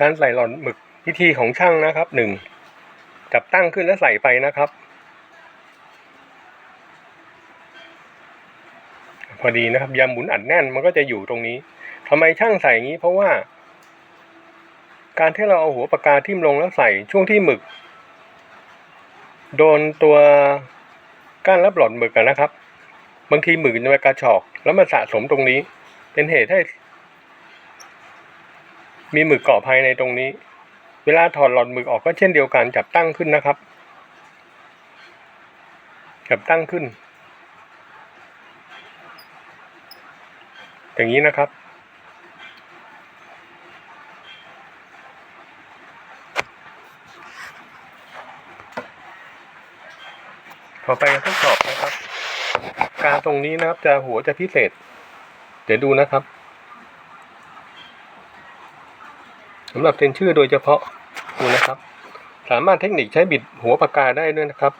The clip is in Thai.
การใส่หลอดหมึกวิธีของช่างนะครับหนึ่งจับตั้งขึ้นแล้วใส่ไปนะครับ พอดีนะครับยาหมุนอัดแน่นมันก็จะอยู่ตรงนี้ทำไมช่างใส่อย่างนี้เพราะว่า การที่เราเอาหัวปากกาทิ่มลงแล้วใส่ช่วงที่หมึก โดนตัวก้านรับหลอดหมึกนะครับ บางทีหมึกมันไปกระชอก แล้วมันสะสมตรงนี้ เป็นเหตุให้ มีหมึกเกาะภายในตรงนี้ เวลาถอดหลอดหมึกออกก็เช่นเดียวกันจับตั้งขึ้นนะครับ จับตั้งขึ้น อย่างนี้นะครับ ต่อไปทดสอบนะครับ การตรงนี้นะครับจะหัวจะพิเศษ เดี๋ยวดูนะครับ สำหรับเซ็นชื่อโดยเฉพาะนะครับ สามารถเทคนิคใช้บิดหัวปากกาได้ด้วยนะครับ